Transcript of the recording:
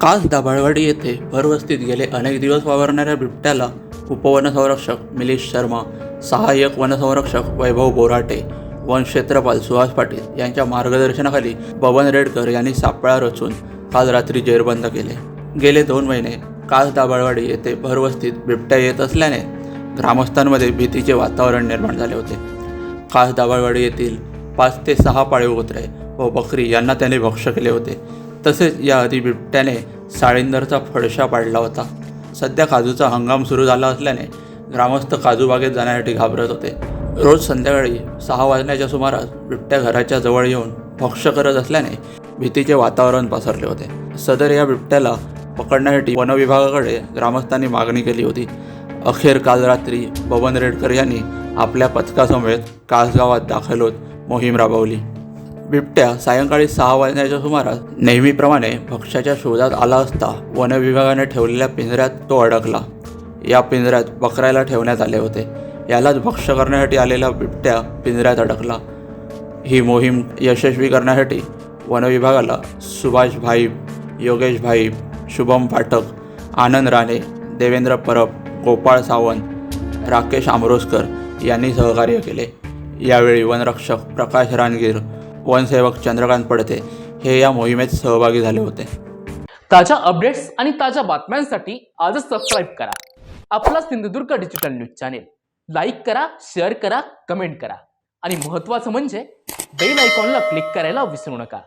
काल दाभाळवाडी येथे भरवस्तीत गेले अनेक दिवस वावरणाऱ्या बिबट्याला उपवनसंरक्षक मिलिश शर्मा सहाय्यक वनसंरक्षक वैभव बोराटे वन क्षेत्रपाल सुहास पाटील यांच्या मार्गदर्शनाखाली बबन रेडकर यांनी सापळा रचून काल रात्री जेरबंद केले. गेले दोन महिने कास दाभाळवाडी येथे भरवस्तीत बिबट्या येत असल्याने ग्रामस्थांमध्ये भीतीचे वातावरण निर्माण झाले होते. खास दाबाळवाडी येथील पाच ते सहा पाळीव कुत्रे व बकरी यांना त्याने भक्ष केले होते. तसेच याआधी बिबट्याने साळींदरचा फडशा पाडला होता. सध्या काजूचा हंगाम सुरू झाला असल्याने ग्रामस्थ काजू बागेत जाण्यासाठी घाबरत होते. रोज संध्याकाळी सहा वाजण्याच्या सुमारास बिबट्या घराच्या जवळ येऊन भक्ष करत असल्याने भीतीचे वातावरण पसरले होते. सदर या बिबट्याला पकडण्यासाठी वनविभागाकडे ग्रामस्थांनी मागणी केली होती. अखेर काल रात्री बबन रेडकर यांनी आपल्या पथकासमवेत कासगावात दाखल होत मोहीम राबवली. बिबट्या सायंकाळी सहा वाजण्याच्या सुमारास नेहमीप्रमाणे भक्ष्याच्या शोधात आला असता वनविभागाने ठेवलेल्या पिंजऱ्यात तो अडकला. या पिंजऱ्यात बकऱ्याला ठेवण्यात आले होते. यालाच भक्ष करण्यासाठी आलेला बिबट्या पिंजऱ्यात अडकला. ही मोहीम यशस्वी करण्यासाठी वनविभागाला सुभाष भाईब योगेश भाईब शुभम पाठक आनंद राणे देवेंद्र परब गोपाळ सावंत राकेश आमरोसकर यांनी सहकार्य केले. यावेळी वनरक्षक प्रकाश रानगीर वनसेवक चंद्रकांत पडते हे या मोहिमेत सहभागी झाले होते. ताज्या अपडेट्स आणि ताज्या बातम्यांसाठी आजच सबस्क्राईब करा. आपला Sindhudurg digital news channel like करा शेअर करा कमेंट करा. आणि महत्त्वाचं म्हणजे बेल आयकॉनला क्लिक करायला विसरू नका.